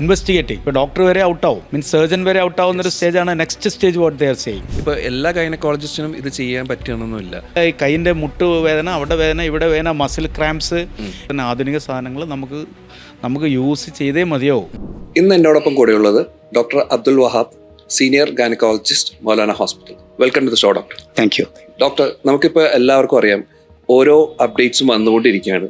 Investigate ഇപ്പോൾ doctor വരെ out ആവും. മീൻസ് സർജൻ വരെ ഔട്ട് ഔട്ടാവുന്ന ഒരു സ്റ്റേജാണ് next stage what they are ഇപ്പൊ ഇപ്പോൾ എല്ലാ ഗൈനക്കോളജിസ്റ്റിനും ഇത് ചെയ്യാൻ പറ്റണമെന്നില്ല ഈ കൈയിന്റെ മുട്ട് വേദന അവിടെ വേദന ഇവിടെ വേദന മസിൽ ക്രാംസ് പിന്നെ ആധുനിക സാധനങ്ങൾ നമുക്ക് നമുക്ക് യൂസ് ചെയ്തേ മതിയാവും. ഇന്ന് എന്നോടൊപ്പം കൂടെയുള്ളത് doctor Abdul Wahab senior gynaecologist Maulana hospital welcome to the show doctor thank you doctor നമുക്കിപ്പോൾ എല്ലാവർക്കും അറിയാം ഓരോ അപ്ഡേറ്റ്സും വന്നുകൊണ്ടിരിക്കുകയാണ്.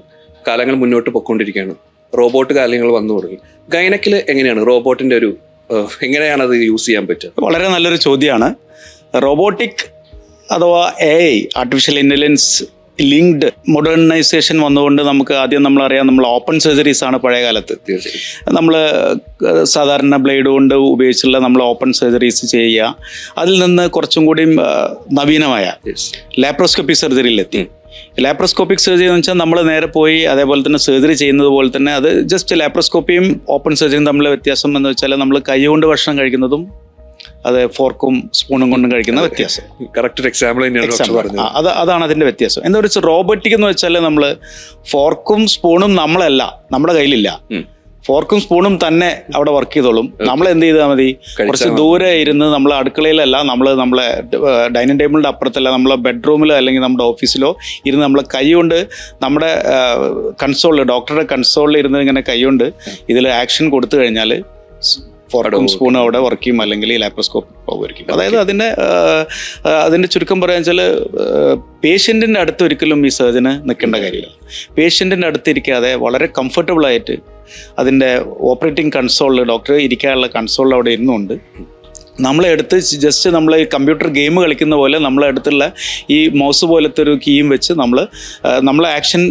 കാലങ്ങൾ മുന്നോട്ട് പൊയ്ക്കൊണ്ടിരിക്കുകയാണ്. റോബോട്ട് കാര്യങ്ങൾ വന്നു തുടങ്ങി. ഗൈനക്കിൽ എങ്ങനെയാണ് റോബോട്ടിന്റെ ഒരു എങ്ങനെയാണ് അത് യൂസ് ചെയ്യാൻ പറ്റുക? വളരെ നല്ലൊരു ചോദ്യമാണ്. റോബോട്ടിക് അഥവാ A I artificial intelligence linked modernisation വന്നുകൊണ്ട് നമുക്ക് ആദ്യം നമ്മളറിയാം നമ്മൾ ഓപ്പൺ സർജറീസ് ആണ് പഴയ കാലത്ത്. നമ്മൾ സാധാരണ ബ്ലേഡ് കൊണ്ട് ഉപയോഗിച്ചുള്ള നമ്മൾ ഓപ്പൺ സർജറീസ് ചെയ്യുക. അതിൽ നിന്ന് കുറച്ചും കൂടി നവീനമായ. ലാപ്രോസ്കോപ്പി സർജറിയിലെത്തി ലാപ്രോസ്കോപ്പിക് സർജറി എന്ന് വെച്ചാൽ നമ്മൾ നേരെ പോയി അതേപോലെ തന്നെ സർജറി ചെയ്യുന്നത് പോലെ തന്നെ അത് ജസ്റ്റ് ലാപ്രോസ്കോപ്പിയും ഓപ്പൺ സർജറിയും തമ്മിലുള്ള വ്യത്യാസം എന്ന് വെച്ചാൽ നമ്മൾ കൈ കൊണ്ട് ഭക്ഷണം കഴിക്കുന്നതും അത് ഫോർക്കും സ്പൂണും കൊണ്ടും കഴിക്കുന്ന വ്യത്യാസം. Correct example. അത് അതാണ് അതിന്റെ വ്യത്യാസം. എന്താ വെച്ചാൽ റോബോട്ടിക് എന്ന് വെച്ചാൽ നമ്മൾ ഫോർക്കും സ്പൂണും നമ്മളല്ല നമ്മുടെ കയ്യിലില്ല. ഫോർക്കും സ്പൂണും തന്നെ അവിടെ വർക്ക് ചെയ്തോളും. നമ്മൾ എന്ത് ചെയ്താൽ മതി? കുറച്ച് ദൂരെ ഇരുന്ന് നമ്മൾ അടുക്കളയിലല്ല നമ്മൾ നമ്മളെ ഡൈനിങ് ടേബിളിന്റെ അപ്പുറത്തല്ല നമ്മളെ ബെഡ്റൂമിലോ അല്ലെങ്കിൽ നമ്മുടെ ഓഫീസിലോ ഇരുന്ന് നമ്മളെ കൈ കൊണ്ട് നമ്മുടെ കൺസോളിൽ ഡോക്ടറുടെ കൺസോളിൽ ഇരുന്ന് ഇങ്ങനെ കൈ കൊണ്ട് ഇതിൽ ആക്ഷൻ കൊടുത്തു കഴിഞ്ഞാൽ ഫോർക്കും സ്പൂണും അവിടെ വർക്ക് ചെയ്യും. അല്ലെങ്കിൽ ലാപ്രോസ്കോപ്പ് പോകുമായിരിക്കും അതായത് അതിന്റെ അതിന്റെ ചുരുക്കം പറയാൻ വെച്ചാൽ പേഷ്യന്റിന്റെ അടുത്ത് ഒരിക്കലും ഈ സർജന് നിൽക്കേണ്ട കാര്യമില്ല. പേഷ്യന്റിന്റെ അടുത്തിരിക്കാതെ വളരെ കംഫർട്ടബിൾ ആയിട്ട് അതിന്റെ ഓപ്പറേറ്റിംഗ് കൺസോളിൽ ഡോക്ടർ ഇരിക്കാനുള്ള കൺസോളിൽ അവിടെ ഇരുന്നുകൊണ്ട് നമ്മളെ അടുത്ത് ജസ്റ്റ് നമ്മൾ ഈ കമ്പ്യൂട്ടർ ഗെയിം കളിക്കുന്ന പോലെ നമ്മളെ അടുത്തുള്ള ഈ മൗസ് പോലത്തെ ഒരു കീയും വെച്ച് നമ്മൾ നമ്മൾ ആക്ഷൻ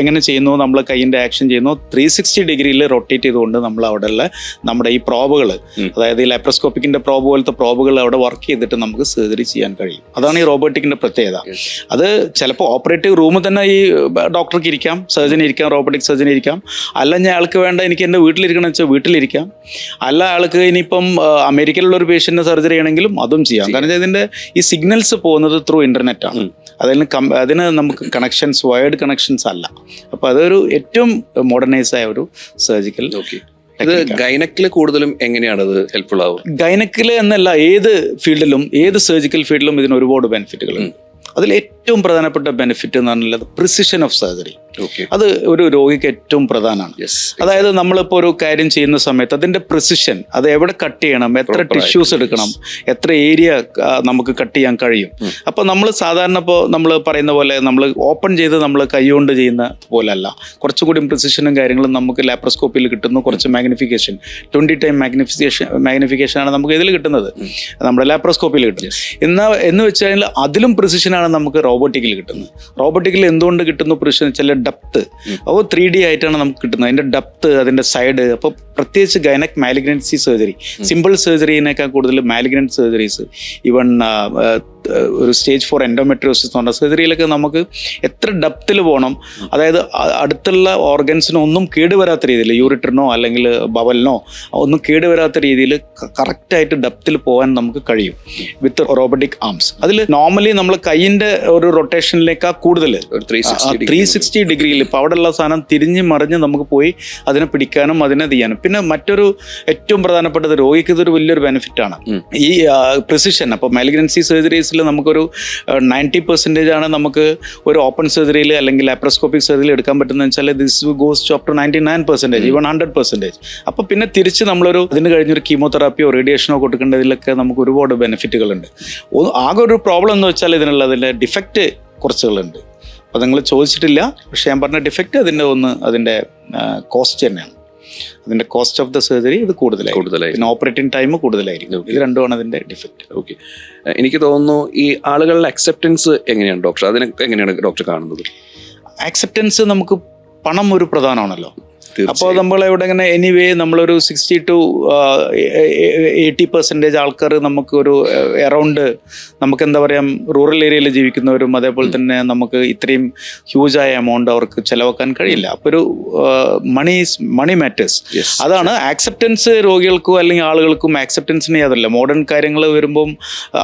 എങ്ങനെ ചെയ്യുന്നു നമ്മൾ കൈയിന്റെ ആക്ഷൻ ചെയ്യുന്നു ത്രീ സിക്സ്റ്റി ഡിഗ്രിയിൽ റൊട്ടേറ്റ് ചെയ്തുകൊണ്ട് നമ്മൾ അവിടെയുള്ള നമ്മുടെ ഈ പ്രോബുകൾ അതായത് ഈ ലാപ്രോസ്കോപ്പിക്കിന്റെ പ്രോബ് പോലത്തെ പ്രോബുകൾ അവിടെ വർക്ക് ചെയ്തിട്ട് നമുക്ക് സർജറി ചെയ്യാൻ കഴിയും. അതാണ് ഈ റോബോട്ടിക്കിന്റെ പ്രത്യേകത. അത് ചിലപ്പോൾ ഓപ്പറേറ്റീവ് റൂമിൽ തന്നെ ഈ ഡോക്ടർക്ക് ഇരിക്കാം സർജൻ ഇരിക്കാം റോബോട്ടിക് സർജൻ ഇരിക്കാം. അല്ല ഞാൻ ആൾക്ക് വേണ്ട എനിക്ക് എന്റെ വീട്ടിലിരിക്കണം വെച്ചാൽ വീട്ടിലിരിക്കാം. അല്ല ആൾക്ക് ഇനിയിപ്പം അമേരിക്കയിലുള്ള ഒരു പേഷ്യന്റിന് സർജറി ആണെങ്കിലും അതും ചെയ്യാം. കാരണം ഇതിന്റെ ഈ സിഗ്നൽസ് പോകുന്നത് ത്രൂ ഇന്റർനെറ്റ് ആണ്. ഉം. അതിന് കം അതിന് നമുക്ക് കണക്ഷൻസ് വയർഡ് കണക്ഷൻസ് അല്ല. അപ്പോൾ അതൊരു ഏറ്റവും മോഡേണൈസ് ആയ ഒരു സർജിക്കൽ ഓക്കെ ഇത് ഗൈനക്കിൽ കൂടുതലും എങ്ങനെയാണ് ഹെൽപ്ഫുൾ ആവുക? ഗൈനക്കിൽ എന്നല്ല ഏത് ഫീൽഡിലും ഏത് സർജിക്കൽ ഫീൽഡിലും ഇതിന് ഒരുപാട് ബെനിഫിറ്റുകളുണ്ട് അതിൽ ഏറ്റവും പ്രധാനപ്പെട്ട ബെനിഫിറ്റ് എന്ന് പറഞ്ഞാൽ പ്രിസിഷൻ ഓഫ് സർജറി അത് ഒരു രോഗിക്ക് ഏറ്റവും പ്രധാനമാണ്. അതായത് നമ്മളിപ്പോൾ ഒരു കാര്യം ചെയ്യുന്ന സമയത്ത് അതിന്റെ പ്രിസിഷൻ അത് എവിടെ കട്ട് ചെയ്യണം എത്ര ടിഷ്യൂസ് എടുക്കണം എത്ര ഏരിയ നമുക്ക് കട്ട് ചെയ്യാൻ കഴിയും. അപ്പോൾ നമ്മൾ സാധാരണ ഇപ്പോൾ നമ്മൾ പറയുന്ന പോലെ നമ്മൾ ഓപ്പൺ ചെയ്ത് നമ്മൾ കൈകൊണ്ട് ചെയ്യുന്ന പോലല്ല. കുറച്ചുകൂടി പ്രിസിഷനും കാര്യങ്ങളും നമുക്ക് ലാപ്രോസ്കോപ്പിൽ കിട്ടുന്നു. കുറച്ച് magnification twenty time magnification magnification ആണ് നമുക്ക് ഇതിൽ കിട്ടുന്നത്. നമ്മുടെ ലാപ്രോസ്കോപ്പിൽ കിട്ടുന്നത്. എന്നാ എന്ന് വെച്ചാൽ കഴിഞ്ഞാൽ അതിലും പ്രിസിഷനാണ് നമുക്ക് റോബോട്ടിക്കിൽ കിട്ടുന്നത്. റോബോട്ടിക്കിൽ എന്തുകൊണ്ട് കിട്ടുന്നു? പ്രിസിഷൻ വെച്ചാൽ ഡെപ്ത് അപ്പോൾ ത്രീ ഡി ആയിട്ടാണ് നമുക്ക് കിട്ടുന്നത്. അതിന്റെ ഡെപ്ത് അതിന്റെ സൈഡ് അപ്പോൾ പ്രത്യേകിച്ച് ഗൈനക് മാലിഗ്രൻസി സർജറി സിമ്പിൾ സർജറിനേക്കാൾ കൂടുതൽ മാലിഗ്രന്റ് സർജറീസ് ഈവൺ ഒരു സ്റ്റേജ് ഫോർ എൻഡോമെട്രിയോസിസ് എന്ന് പറഞ്ഞ സർജറിയിലൊക്കെ നമുക്ക് എത്ര ഡെപ്തിൽ പോകണം അതായത് അടുത്തുള്ള ഓർഗൻസിനോ ഒന്നും കേടുവരാത്ത രീതിയിൽ യൂറിറ്ററിനോ അല്ലെങ്കിൽ ബവലിനോ ഒന്നും കേടുവരാത്ത രീതിയിൽ കറക്റ്റായിട്ട് ഡെപ്തിൽ പോകാൻ നമുക്ക് കഴിയും വിത്ത് റോബോട്ടിക് ആംസ് അതിൽ നോർമലി നമ്മൾ കൈയിന്റെ ഒരു റൊട്ടേഷനിലേക്കാ കൂടുതൽ ത്രീ സിക്സ്റ്റി ഡിഗ്രിയിൽ ഇപ്പോൾ അവിടെയുള്ള സാധനം തിരിഞ്ഞ് മറിഞ്ഞ് നമുക്ക് പോയി അതിനെ പിടിക്കാനും അതിനെ ചെയ്യാനും. പിന്നെ മറ്റൊരു ഏറ്റവും പ്രധാനപ്പെട്ടത് രോഗിക്ക് ഇതൊരു വലിയൊരു ബെനിഫിറ്റാണ്. ഈ പ്രിസിഷൻ അപ്പോൾ മാലിഗ്രൻസി സർജറീസിൽ നമുക്കൊരു നയന്റി പെർസെന്റേജ് ആണ് നമുക്ക് ഒരു ഓപ്പൺ സർജറിയിൽ അല്ലെങ്കിൽ ലാപ്രോസ്കോപ്പിക് സർജറിയിൽ എടുക്കാൻ പറ്റുന്നത് വെച്ചാൽ this goes to up ninety nine percentage even hundred percentage അപ്പോൾ പിന്നെ തിരിച്ച് നമ്മളൊരു അതിന് കഴിഞ്ഞൊരു കീമോതെറാപ്പിയോ റേഡിയേഷനോ കൊടുക്കേണ്ടതിലൊക്കെ നമുക്ക് ഒരുപാട് ബെനിഫിറ്റുകളുണ്ട്. ആകെ ഒരു പ്രോബ്ലം എന്ന് വെച്ചാൽ ഇതിനുള്ള അതിന്റെ ഡിഫക്റ്റ് കുറച്ചുകളുണ്ട്. അപ്പോൾ നിങ്ങൾ ചോദിച്ചിട്ടില്ല പക്ഷേ ഞാൻ പറഞ്ഞ ഡിഫക്റ്റ് അതിന്റെ ഒന്ന് അതിന്റെ കോസ്റ്റ് തന്നെയാണ്. അതിന്റെ കോസ്റ്റ് ഓഫ് ദ സർജറി ഇത് കൂടുതലായി കൂടുതലായി പിന്നെ ഓപ്പറേറ്റിംഗ് ടൈം കൂടുതലായിരിക്കും. ഇത് രണ്ടുമാണ് അതിന്റെ ഡിഫക്റ്റ് ഓക്കെ എനിക്ക് തോന്നുന്നു ഈ ആളുകളുടെ അക്സെപ്റ്റൻസ് എങ്ങനെയാണ് ഡോക്ടർ അതിനെ എങ്ങനെയാണ് ഡോക്ടർ കാണുന്നത്? ആക്സെപ്റ്റൻസ് നമുക്ക് പണം ഒരു പ്രധാനമാണല്ലോ. അപ്പോൾ നമ്മൾ ഇവിടെ ഇങ്ങനെ എനിവേ നമ്മളൊരു സിക്സ്റ്റി ടു എയ്റ്റി പെർസെന്റേജ് ആൾക്കാർ നമുക്ക് ഒരു എറൗണ്ട് നമുക്ക് എന്താ പറയുക റൂറൽ ഏരിയയിൽ ജീവിക്കുന്നവരും അതേപോലെ തന്നെ നമുക്ക് ഇത്രയും ഹ്യൂജായ എമൗണ്ട് അവർക്ക് ചിലവാക്കാൻ കഴിയില്ല. അപ്പോൾ ഒരു മണി മണി മാറ്റേഴ്സ് അതാണ് ആക്സെപ്റ്റൻസ് രോഗികൾക്കും അല്ലെങ്കിൽ ആളുകൾക്കും ആക്സെപ്റ്റൻസിന് യാതല്ല മോഡേൺ കാര്യങ്ങൾ വരുമ്പം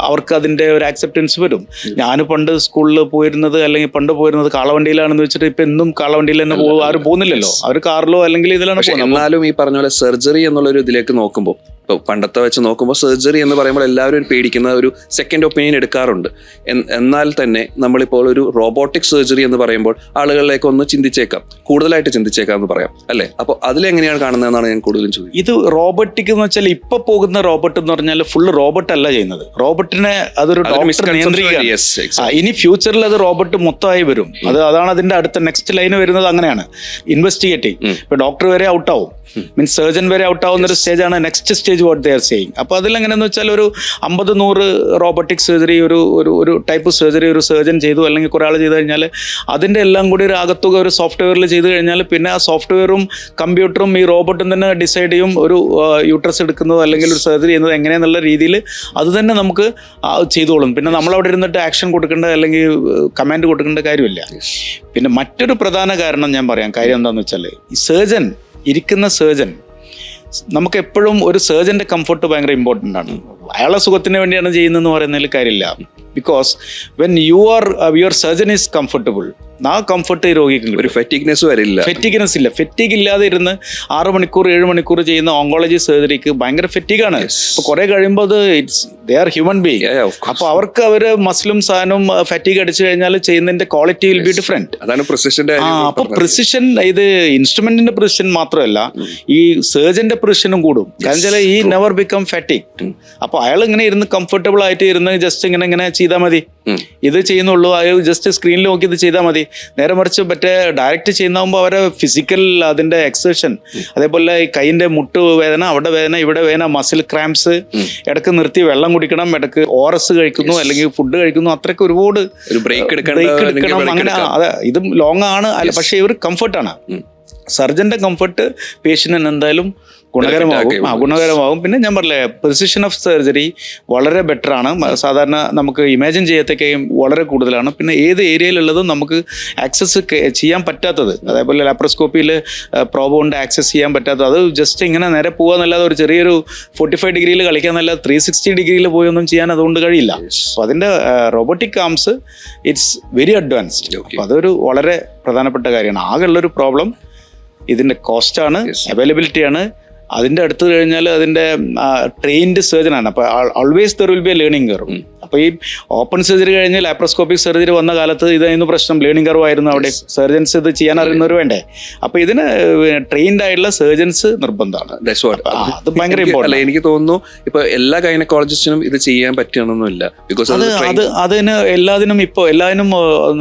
അവർക്ക് അതിന്റെ ഒരു ആക്സെപ്റ്റൻസ് വരും. ഞാൻ പണ്ട് സ്കൂളിൽ പോയിരുന്നത് അല്ലെങ്കിൽ പണ്ട് പോയിരുന്നത് കാളവണ്ടിയിലാണെന്ന് വെച്ചിട്ട് ഇപ്പം എന്നും കാളവണ്ടിയിൽ തന്നെ പോകും ആരും പോകുന്നില്ലല്ലോ. അവർ കാറിലോ അല്ലെങ്കിൽ ഇതിലാണ് എന്നാലും ഈ പറഞ്ഞ പോലെ സർജറി എന്നുള്ള ഒരു ഇതിലേക്ക് നോക്കുമ്പോൾ ഇപ്പൊ പണ്ടത്തെ വെച്ച് നോക്കുമ്പോൾ സർജറി എന്ന് പറയുമ്പോൾ എല്ലാവരും പേടിക്കുന്ന ഒരു സെക്കൻഡ് ഒപ്പീനിയൻ എടുക്കാറുണ്ട്. എന്നാൽ തന്നെ നമ്മളിപ്പോൾ ഒരു റോബോട്ടിക് സർജറി എന്ന് പറയുമ്പോൾ ആളുകളിലേക്ക് ഒന്ന് ചിന്തിച്ചേക്കാം. കൂടുതലായിട്ട് ചിന്തിച്ചേക്കാം എന്ന് പറയാം. അല്ലേ? അപ്പോൾ അതിലെങ്ങനെയാണ് കാണുന്നതെന്നാണ് ഞാൻ കൂടുതലും ചോദിച്ചത് ഇത് റോബോട്ടിക് എന്ന് വെച്ചാൽ ഇപ്പൊ പോകുന്ന റോബോട്ട് എന്ന് പറഞ്ഞാൽ ഫുൾ റോബോട്ട് അല്ല ചെയ്യുന്നത്. റോബോട്ടിനെ അതൊരു ഇനി ഫ്യൂച്ചറിൽ അത് റോബോട്ട് മൊത്തമായി വരും. അത് അതാണ് അതിന്റെ അടുത്ത നെക്സ്റ്റ് ലൈന് വരുന്നത് അങ്ങനെയാണ്. ഇൻവെസ്റ്റിഗേറ്റിംഗ്. ഇപ്പൊ ഡോക്ടർ വരെ ഔട്ടാവും മീൻസ് സർജൻ വരെ ഔട്ടാവുന്ന ഒരു സ്റ്റേജ് ആണ് next stage what they are saying അപ്പോൾ അതിലെങ്ങനെയെന്ന് വെച്ചാൽ ഒരു അമ്പത് നൂറ് റോബോട്ടിക് സർജറി ഒരു ഒരു ഒരു ടൈപ്പ് സർജറി ഒരു സർജൻ ചെയ്തു അല്ലെങ്കിൽ കുറേ ആൾ ചെയ്ത് കഴിഞ്ഞാൽ അതിന്റെ എല്ലാം കൂടി ഒരു ആകത്തുക ഒരു സോഫ്റ്റ്വെയറിൽ ചെയ്ത് കഴിഞ്ഞാൽ പിന്നെ ആ സോഫ്റ്റ്വെയറും കമ്പ്യൂട്ടറും ഈ റോബോട്ടും തന്നെ ഡിസൈഡ് ചെയ്യും ഒരു യൂട്രസ് എടുക്കുന്നത് അല്ലെങ്കിൽ ഒരു സർജറി ചെയ്യുന്നത് എങ്ങനെയെന്നുള്ള രീതിയിൽ അത് തന്നെ നമുക്ക് ചെയ്തോളും. പിന്നെ നമ്മളവിടെ ഇരുന്നിട്ട് ആക്ഷൻ കൊടുക്കേണ്ട അല്ലെങ്കിൽ കമാൻഡ് കൊടുക്കേണ്ട കാര്യമില്ല. പിന്നെ മറ്റൊരു പ്രധാന കാരണം ഞാൻ പറയാം. കാര്യം എന്താണെന്ന് വെച്ചാൽ ഈ സർജൻ ഇരിക്കുന്ന സർജൻ നമുക്ക് എപ്പോഴും ഒരു സർജന്റെ കംഫർട്ട് ഭയങ്കര ഇമ്പോർട്ടന്റ് ആണ്. അയാളെ സുഖത്തിന് വേണ്ടിയാണ് ചെയ്യുന്നതെന്ന് പറയുന്നതിൽ കാര്യമില്ല. Because when you are your surgeon is comfortable ആ കംഫർട്ട് രോഗിക്ക് ഒരു ഫെറ്റിക്നെസ് വരില്ല. ഫെറ്റിക്നെസ് ഇല്ല. ഫെറ്റിഗ് ഇല്ലാതെ ഇരുന്ന് ആറ് മണിക്കൂർ ഏഴ് മണിക്കൂർ ചെയ്യുന്ന ഓങ്കോളജി സർജറിക്ക് ഭയങ്കര Yes. അപ്പൊ കുറെ കഴിയുമ്പോൾ അത് it's they are human being. അപ്പൊ അവർക്ക് അവർ മസിലും സാധനവും ഫെറ്റിഗ് അടിച്ചു കഴിഞ്ഞാൽ ചെയ്യുന്നതിന്റെ ക്വാളിറ്റി വിൽ ബി ഡിഫറെന്റ് അതാണ് പ്രിസിഷന്റെ അപ്പൊ പ്രിസിഷൻ ഇത് ഇൻസ്ട്രുമെന്റിന്റെ പ്രിസിഷൻ മാത്രമല്ല ഈ സർജന്റെ പ്രിസിഷനും കൂടും. കാരണം ഈ നെവർ ബിക്കം ഫെറ്റിക് അപ്പൊ അയാൾ ഇങ്ങനെ ഇരുന്ന് കംഫർട്ടബിൾ ആയിട്ട് ഇരുന്ന് ജസ്റ്റ് ഇങ്ങനെ ഇങ്ങനെ ചെയ്താൽ മതി. ഇത് ചെയ്യുന്നുള്ളൂ. അത് ജസ്റ്റ് സ്ക്രീനിൽ നോക്കി ഇത് ചെയ്താൽ മതി. നേരെ മറിച്ച് മറ്റേ ഡയറക്റ്റ് ചെയ്യുന്നതാകുമ്പോൾ അവരെ ഫിസിക്കൽ അതിന്റെ എക്സേഷൻ അതേപോലെ ഈ കൈയിന്റെ മുട്ട് വേദന അവിടെ വേദന ഇവിടെ വേദന മസിൽ ക്രാംസ് ഇടയ്ക്ക് നിർത്തി വെള്ളം കുടിക്കണം ഇടയ്ക്ക് ഓറസ് കഴിക്കുന്നു അല്ലെങ്കിൽ ഫുഡ് കഴിക്കുന്നു അത്രയ്ക്ക് ഒരുപാട് ഒരു ബ്രേക്ക് എടുക്കണം അങ്ങനെ അതെ ഇതും ലോങ് ആണ്. പക്ഷേ ഇവർ കംഫർട്ടാണ്. സർജന്റെ കംഫർട്ട് പേഷ്യന്റിന് എന്തായാലും ഗുണകരമാകും ആ ഗുണകരമാകും പിന്നെ ഞാൻ പറഞ്ഞില്ലേ പ്രിസിഷൻ ഓഫ് സർജറി വളരെ ബെറ്റർ ആണ്. സാധാരണ നമുക്ക് ഇമാജിൻ ചെയ്യത്തേക്കും വളരെ കൂടുതലാണ്. പിന്നെ ഏത് ഏരിയയിലുള്ളതും നമുക്ക് ആക്സസ് ചെയ്യാൻ പറ്റാത്തത്. അതേപോലെ ലാപ്രോസ്കോപ്പിയിൽ പ്രോബ് കൊണ്ട് ആക്സസ് ചെയ്യാൻ പറ്റാത്തത്. അത് ജസ്റ്റ് ഇങ്ങനെ നേരെ പോകാന്നല്ലാതെ ഒരു ചെറിയൊരു ഫോർട്ടി ഫൈവ് ഡിഗ്രിയിൽ കളിക്കാന്നല്ലാതെ ത്രീ സിക്സ്റ്റി ഡിഗ്രിയിൽ പോയി ഒന്നും ചെയ്യാൻ അതുകൊണ്ട് കഴിയില്ല. അപ്പോൾ അതിന്റെ robotic arms it's very advanced അപ്പോൾ അതൊരു വളരെ പ്രധാനപ്പെട്ട കാര്യമാണ്. ആകെയുള്ളൊരു പ്രോബ്ലം ഇതിന്റെ കോസ്റ്റാണ് അവൈലബിലിറ്റി അവൈലബിലിറ്റിയാണ് അതിന്റെ അടുത്ത് കഴിഞ്ഞാൽ അതിന്റെ ട്രെയിൻഡ് സർജനാണ് അപ്പോൾ always there will be a learning curve അപ്പോൾ ഈ ഓപ്പൺ സർജറി കഴിഞ്ഞ് ലാപ്രോസ്കോപ്പിക് സർജറി വന്ന കാലത്ത് ഇതായിരുന്നു പ്രശ്നം. ലേണിംഗ് കർവ് ആയിരുന്നു അവിടെ. സർജൻസ് ഇത് ചെയ്യാൻ അറിയുന്നവർ വേണ്ടേ? അപ്പോൾ ഇതിന് ട്രെയിൻഡ് ആയിട്ടുള്ള സർജൻസ് നിർബന്ധമാണ്. അത് ഭയങ്കര ഇമ്പോർട്ടന്റ് എനിക്ക് തോന്നുന്നു ഇപ്പോൾ എല്ലാ ഗൈനക്കോളജിസ്റ്റിനും ഇത് ചെയ്യാൻ പറ്റണമെന്നില്ല ബിക്കോസ് അത് അത് അതിന് എല്ലാത്തിനും ഇപ്പോൾ എല്ലാത്തിനും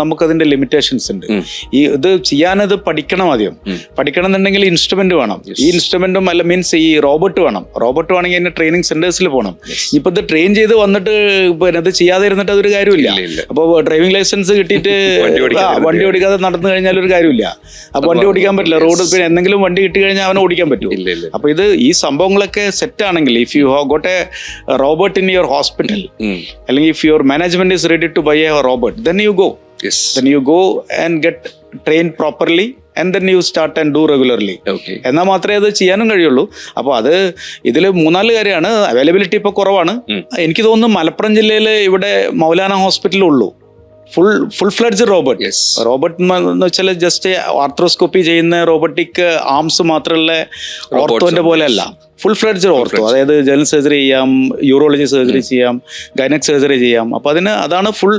നമുക്കതിന്റെ ലിമിറ്റേഷൻസ് ഉണ്ട്. ഈ ഇത് ചെയ്യാനത് പഠിക്കണം ആദ്യം. പഠിക്കണം എന്നുണ്ടെങ്കിൽ ഇൻസ്ട്രുമെന്റ് വേണം. ഈ ഇൻസ്ട്രുമെന്റും അല്ല മീൻസ് ഈ റോബോട്ട് വേണം. റോബോട്ട് വേണമെങ്കിൽ അതിന്റെ ട്രെയിനിങ് സെന്റേഴ്സിൽ പോകണം ഇപ്പൊ ഇത് ട്രെയിൻ ചെയ്ത് വന്നിട്ട് പിന്നെ ഇത് ചെയ്യാതെ ഇരുന്നിട്ട് അതൊരു കാര്യമില്ല. അപ്പോൾ ഡ്രൈവിംഗ് ലൈസൻസ് കിട്ടിയിട്ട് വണ്ടി ഓടിക്കാതെ നടന്നു കഴിഞ്ഞാൽ ഒരു കാര്യമില്ല അപ്പൊ വണ്ടി ഓടിക്കാൻ പറ്റില്ല. റോഡ് പിന്നെ എന്തെങ്കിലും വണ്ടി കിട്ടി കഴിഞ്ഞാൽ അവനെ ഓടിക്കാൻ പറ്റും അപ്പൊ ഇത് ഈ സംഭവങ്ങളൊക്കെ സെറ്റ് ആണെങ്കിൽ if you got a robot in your hospital അല്ലെങ്കിൽ if your management is ready to buy a robot then you go then you go and get train properly and then you start and do regularly okay എന്നാൽ മാത്രമേ അത് ചെയ്യാനും കഴിയുള്ളൂ. അപ്പോൾ അത് ഇതിൽ മൂന്നാൽ കാര്യമാണ്. അവൈലബിലിറ്റി ഇപ്പോൾ കുറവാണ്. എനിക്ക് തോന്നുന്നു മലപ്പുറം ജില്ലയിൽ ഇവിടെ മൗലാന ഹോസ്പിറ്റലിൽ ഉള്ളൂ. Full full fledged robot yes robot എന്ന് വെച്ചാൽ ജസ്റ്റ് ആർത്രോസ്കോപ്പി ചെയ്യുന്ന റോബോട്ടിക് ആംസ് മാത്രമുള്ള ഓർത്തോന്റെ പോലെയല്ല. ഫുൾ ഫ്ലഡ്ജ് ഓർത്തോ അതായത് ജനറൽ സർജറി ചെയ്യാം യൂറോളജി സർജറി ചെയ്യാം ഗൈനക് സർജറി ചെയ്യാം. അപ്പോൾ അതിന് അതാണ് ഫുൾ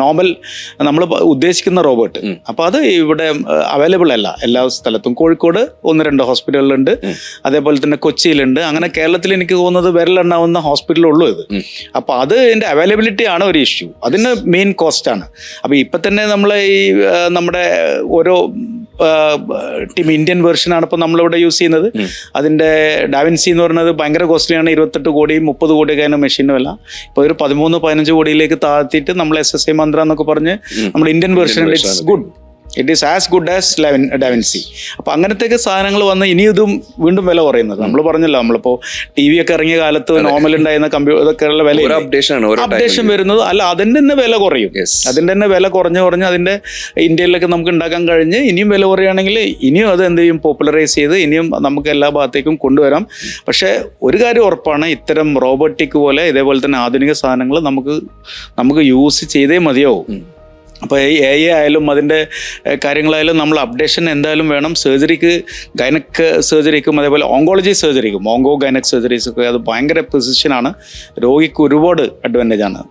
നോർമൽ നമ്മൾ ഉദ്ദേശിക്കുന്ന റോബോട്ട്. അപ്പോൾ അത് ഇവിടെ അവൈലബിൾ അല്ല. എല്ലാ സ്ഥലത്തും. കോഴിക്കോട് ഒന്ന് രണ്ട് ഹോസ്പിറ്റലുകളുണ്ട്. അതേപോലെ തന്നെ കൊച്ചിയിലുണ്ട്. അങ്ങനെ കേരളത്തിൽ എനിക്ക് തോന്നുന്നത് വിരലെണ്ണാവുന്ന ഹോസ്പിറ്റലുള്ളൂ ഇത്. അപ്പോൾ അത് അതിന്റെ അവൈലബിലിറ്റി ആണ് ഒരു ഇഷ്യൂ അതിന് മെയിൻ കോസ്റ്റാണ് അപ്പോൾ ഇപ്പം തന്നെ നമ്മൾ ഈ നമ്മുടെ ഓരോ ടീം ഇന്ത്യൻ വേർഷനാണ് ഇപ്പോൾ നമ്മളിവിടെ യൂസ് ചെയ്യുന്നത്. അതിന്റെ ഡാവിൻസി എന്ന് പറയുന്നത് ഭയങ്കര കോസ്റ്റ്ലിയാണ്. ഇരുപത്തെട്ട് കോടിയും മുപ്പത് കോടിയൊക്കെ അതിന് മെഷീനും അല്ല ഇപ്പോൾ ഒരു പതിമൂന്ന് പതിനഞ്ച് കോടിയിലേക്ക് താഴ്ത്തിയിട്ട് നമ്മൾ എസ് എസ് ഐ മന്ത്ര എന്നൊക്കെ പറഞ്ഞ് നമ്മൾ Indian version it's good. It is as good as eleven ഡെവൻസി അപ്പോൾ അങ്ങനത്തെയൊക്കെ സാധനങ്ങൾ വന്ന് ഇനി ഇതും വീണ്ടും വില കുറയുന്നത്. നമ്മൾ പറഞ്ഞല്ലോ നമ്മളിപ്പോൾ ടി വി ഒക്കെ ഇറങ്ങിയ കാലത്ത് നോർമൽ ഉണ്ടായിരുന്ന കമ്പ്യൂട്ടർ ഇതൊക്കെയുള്ള വില അപ്ഡേഷൻ അപ്ഡേഷൻ വരുന്നത്. അല്ല അതിന്റെ തന്നെ വില കുറയും. അതിന്റെ തന്നെ വില കുറഞ്ഞ് കുറഞ്ഞ് അതിന്റെ ഇന്ത്യയിലൊക്കെ നമുക്ക് ഉണ്ടാക്കാൻ കഴിഞ്ഞ് ഇനിയും വില കുറയുകയാണെങ്കിൽ ഇനിയും അത് എന്ത് ചെയ്യും? പോപ്പുലറൈസ് ചെയ്ത് ഇനിയും നമുക്ക് എല്ലാ ഭാഗത്തേക്കും കൊണ്ടുവരാം. പക്ഷേ ഒരു കാര്യം ഉറപ്പാണ് ഇത്തരം റോബോട്ടിക് പോലെ ഇതേപോലെ തന്നെ ആധുനിക സാധനങ്ങൾ നമുക്ക് നമുക്ക് യൂസ് ചെയ്തേ മതിയാവും. അപ്പോൾ ഈ എ ഐ ആയാലും അതിന്റെ കാര്യങ്ങളായാലും നമ്മൾ അപ്ഡേഷൻ എന്തായാലും വേണം. സർജറിക്ക് ഗൈനക് സർജറിക്കും അതേപോലെ ഓങ്കോളജി സർജറിക്കും ഓങ്കോ ഗൈനക് സർജറീസൊക്കെ അത് ഭയങ്കര പൊസിഷനാണ് രോഗിക്ക് ഒരുപാട് അഡ്വാന്റേജ് ആണ്.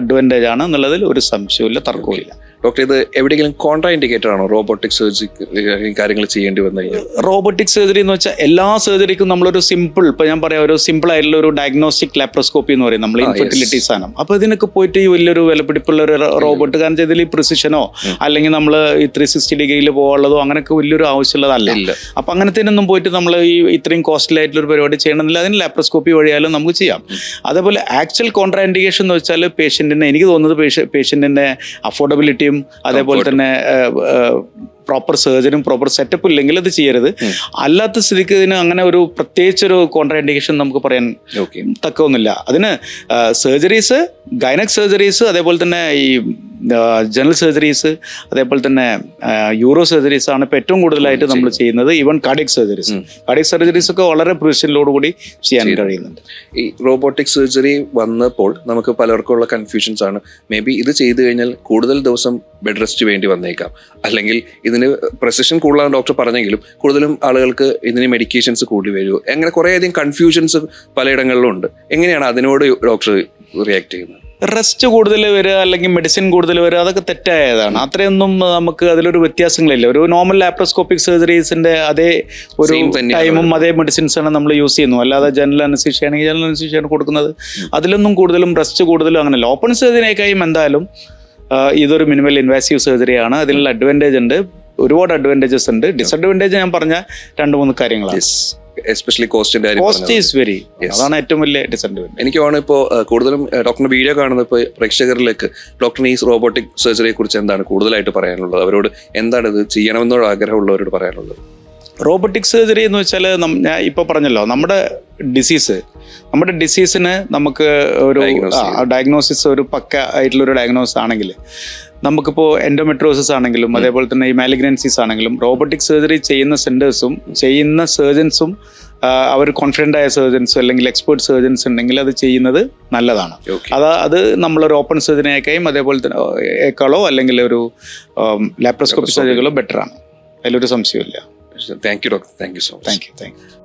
അഡ്വാന്റേജ് ആണ് എന്നുള്ളതിൽ ഒരു സംശയമില്ല തർക്കവുമില്ല. ഡോക്ടർ ഇത് എവിടെയെങ്കിലും കോൺട്രാ ഇൻഡിക്കേറ്റർ ആണോ റോബോട്ടിക് സർജറി കാര്യങ്ങൾ ചെയ്യേണ്ടി വന്നു കഴിഞ്ഞാൽ? റോബോട്ടിക് സർജറി എന്ന് വെച്ചാൽ എല്ലാ സർജറിക്കും നമ്മളൊരു സിമ്പിൾ ഇപ്പൊ ഞാൻ പറയാം ഒരു സിമ്പിൾ ആയിട്ടുള്ള ഒരു ഡയഗ്നോസ്റ്റിക് ലാപ്രോസ്കോപ്പി എന്ന് പറയും നമ്മൾ. ഇൻഫെർട്ടിലിറ്റി സാധനം. അപ്പൊ ഇതിനൊക്കെ പോയിട്ട് ഈ വലിയൊരു വിലപിടിപ്പുള്ള ഒരു റോബോട്ട് കാരണം വെച്ചാൽ ഈ പ്രിസിഷനോ അല്ലെങ്കിൽ നമ്മൾ ഈ ത്രീ സിക്സ്റ്റി ഡിഗ്രിയിൽ പോകാനുള്ളതോ അങ്ങനെയൊക്കെ വലിയൊരു ആവശ്യമുള്ളതല്ല. അപ്പൊ അങ്ങനത്തേനൊന്നും പോയിട്ട് നമ്മൾ ഈ ഇത്രയും കോസ്റ്റ്ലി ആയിട്ടുള്ള ഒരു പരിപാടി ചെയ്യണമെന്നില്ല. അതിന് ലാപ്രോസ്കോപ്പി വഴിയായാലും നമുക്ക് ചെയ്യാം. അതേപോലെ ആക്ച്വൽ കോൺട്രാ ഇൻഡിക്കേഷൻ എന്ന് വെച്ചാൽ പേഷ്യന്റിനെ എനിക്ക് തോന്നുന്നത് പേഷ്യന്റിന്റെ അഫോർഡബിലിറ്റിയും അതേപോലെ തന്നെ പ്രോപ്പർ സർജനും പ്രോപ്പർ സെറ്റപ്പ് ഇല്ലെങ്കിൽ അത് ചെയ്യരുത്. അല്ലാത്ത സ്ഥിതിക്ക് ഇതിന് അങ്ങനെ ഒരു പ്രത്യേകിച്ചൊരു കോൺട്രാൻഡിക്കേഷൻ നമുക്ക് പറയാൻ തക്കൊന്നുമില്ല തക്കമൊന്നുമില്ല അതിന് സർജറീസ് ഗൈനക് സർജറീസ് അതേപോലെ തന്നെ ഈ ജനറൽ സർജറീസ് അതേപോലെ തന്നെ യൂറോ സർജറീസ് ആണ് ഇപ്പോൾ ഏറ്റവും കൂടുതലായിട്ട് നമ്മൾ ചെയ്യുന്നത്. Even cardiac surgeries cardiac surgeries ഒക്കെ വളരെ കൂടി ചെയ്യാൻ കഴിയുന്നുണ്ട്. ഈ റോബോട്ടിക് സർജറി വന്നപ്പോൾ നമുക്ക് പലർക്കും ഉള്ള കൺഫ്യൂഷൻസ് ആണ്. മേ ബി ഇത് ചെയ്തു കഴിഞ്ഞാൽ കൂടുതൽ ദിവസം ബെഡ് റെസ്റ്റ് വേണ്ടി വന്നേക്കാം. അല്ലെങ്കിൽ ഇതിന് പ്രസിഷൻ കൂടുതലാണ് ഡോക്ടർ പറഞ്ഞെങ്കിലും കൂടുതലും ആളുകൾക്ക് ഇതിന് മെഡിക്കേഷൻസ് കൂടി വരുമോ അങ്ങനെ കുറേയധികം കൺഫ്യൂഷൻസ് പലയിടങ്ങളിലും ഉണ്ട് എങ്ങനെയാണ് അതിനോട് ഡോക്ടർ റിയാക്ട് ചെയ്യുന്നത്? റെസ്റ്റ് കൂടുതൽ വരിക അല്ലെങ്കിൽ മെഡിസിൻ കൂടുതൽ വരിക അതൊക്കെ തെറ്റായതാണ്. അത്രയൊന്നും നമുക്ക് അതിലൊരു വ്യത്യാസങ്ങളില്ല. ഒരു നോർമൽ ലാപ്രോസ്കോപ്പിക് സർജറീസിന്റെ അതേ ഒരു ടൈമും അതേ മെഡിസിൻസ് ആണ് നമ്മൾ യൂസ് ചെയ്യുന്നു. അല്ലാതെ ജനറൽ അനുസരിച്ചാണെങ്കിൽ ആണെങ്കിൽ ജനറൽ അനുസരിച്ചാണ് കൊടുക്കുന്നത്. അതിലൊന്നും കൂടുതലും റെസ്റ്റ് കൂടുതലും അങ്ങനെയല്ല. ഓപ്പൺ സർജറിയേക്കായും എന്തായാലും ഇതൊരു മിനിമൽ ഇൻവാസീവ് സർജറിയാണ് അതിനുള്ള അഡ്വാന്റേജ് ഉണ്ട്. ഒരുപാട് അഡ്വാന്റേജസ് ഉണ്ട്. ഡിസഡ്വാന്റേജ് ഞാൻ പറഞ്ഞ രണ്ട് മൂന്ന് കാര്യങ്ങളാണ്. എസ്പെഷ്യലി കോസ്റ്റിന്റെ കോസ്റ്റ് ഈസ് വെരി അതാണ് ഏറ്റവും വലിയ ഡിസഡ്വാന്റേജ് എനിക്ക് തോന്നുന്നു ഇപ്പോൾ കൂടുതലും ഡോക്ടറിന്റെ വീഡിയോ കാണുന്ന ഇപ്പോൾ പ്രേക്ഷകരിലേക്ക് ഡോക്ടറിന് ഈ റോബോട്ടിക് സർജറിയെ കുറിച്ച് എന്താണ് കൂടുതലായിട്ട് പറയാനുള്ളത്? അവരോട് എന്താണ് ഇത് ചെയ്യണമെന്നുള്ള ആഗ്രഹമുള്ളവരോട് പറയാനുള്ളത്? റോബോട്ടിക് സർജറി എന്ന് വെച്ചാൽ ഞാൻ ഇപ്പോൾ പറഞ്ഞല്ലോ നമ്മുടെ ഡിസീസ് നമ്മുടെ ഡിസീസിന് നമുക്ക് ഒരു ഡയഗ്നോസിസ് ഒരു പക്ക ആയിട്ടുള്ള ഒരു ഡയഗ്നോസിസ് ആണെങ്കിൽ നമുക്കിപ്പോൾ എൻഡോമെട്രോസിസ് ആണെങ്കിലും അതേപോലെ തന്നെ ഈ മാലിഗ്നൻസീസ് ആണെങ്കിലും റോബോട്ടിക് സർജറി ചെയ്യുന്ന സെന്റേഴ്സും ചെയ്യുന്ന സർജൻസും അവർ കോൺഫിഡന്റ് ആയ സർജൻസ് അല്ലെങ്കിൽ എക്സ്പേർട്ട് സർജൻസ് ഉണ്ടെങ്കിൽ അത് ചെയ്യുന്നത് നല്ലതാണ്. അത് അത് നമ്മളൊരു ഓപ്പൺ സർജനേക്കായും അതേപോലെ തന്നെ ഏക്കാളോ അല്ലെങ്കിൽ ഒരു ലാപ്രോസ്കോപ്പിക് സർജറികളോ ബെറ്ററാണ് അതിലൊരു സംശയമില്ല thank you doctor thank you so much thank you thank you